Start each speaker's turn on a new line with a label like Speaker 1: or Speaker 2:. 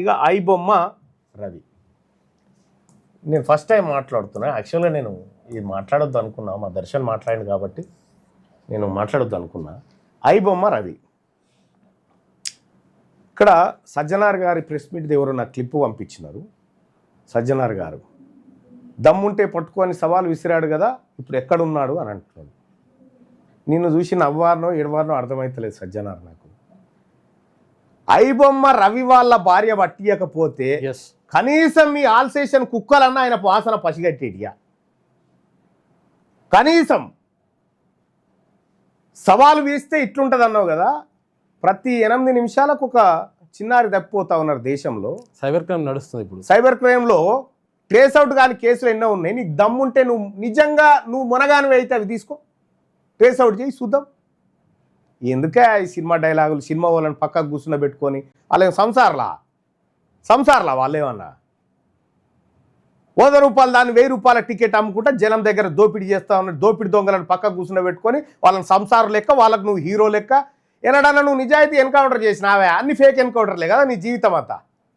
Speaker 1: ఇక ఐ బొమ్మ రవి. నేను ఫస్ట్ టైం మాట్లాడుతున్నా. యాక్చువల్గా నేను ఇది మాట్లాడొద్దు అనుకున్నా. మా దర్శన్ మాట్లాడింది కాబట్టి నేను మాట్లాడొద్దు అనుకున్నా. ఐ బొమ్మ రవి. ఇక్కడ సజ్జనార్ గారి ప్రెస్ మీట్ ఎవరు నాకు క్లిప్ పంపించినారు. సజ్జనార్ గారు. దమ్ముంటే పట్టుకొని సవాల్ విసిరాడు కదా ఇప్పుడు ఎక్కడున్నాడు అని అంటున్నాడు. నిన్ను చూసి నవ్వారనో ఎడవారనో అర్థమైతలేదు సజ్జనార్ నాకు. ఐబొమ్మ రవి వాళ్ళ భార్య పట్టియకపోతే కనీసం మీ ఆల్సేషన్ కుక్కలన్నా ఆయన వాసన పసిగట్టేటియా? కనీసం. సవాలు వేస్తే ఇట్లుంటుంది అన్నావు కదా? ప్రతి ఎనిమిది నిమిషాలకు ఒక చిన్నారి తప్పిపోతా ఉన్నారు దేశంలో.
Speaker 2: సైబర్ క్రైమ్ నడుస్తుంది ఇప్పుడు.
Speaker 1: సైబర్ క్రైమ్లో ట్రేస్ అవుట్ కాని కేసులు ఎన్నో ఉన్నాయి. నీకు దమ్ముంటే నువ్వు నిజంగా నువ్వు మునగానివి అయితే అవి తీసుకో. ట్రేస్ అవుట్ చేయి చూద్దాం. ఎందుకే ఈ సినిమా డైలాగులు సినిమా వాళ్ళని పక్కకు కూర్చున్న పెట్టుకొని? వాళ్ళ సంసార్లా? సంసార్లా వాళ్ళేమన్నా వంద రూపాయలు దాన్ని వెయ్యి రూపాయల టికెట్ అమ్ముకుంటా జనం దగ్గర దోపిడీ చేస్తా ఉన్నాడు దోపిడీ దొంగలను పక్కకు కూర్చున్న పెట్టుకొని వాళ్ళని సంసారం లెక్క వాళ్ళకు నువ్వు హీరో లెక్క. ఎనడన్నా నువ్వు నిజాయితీ ఎన్కౌంటర్ చేసినావే? అన్ని ఫేక్ ఎన్కౌంటర్లే కదా నీ జీవితం అంతా.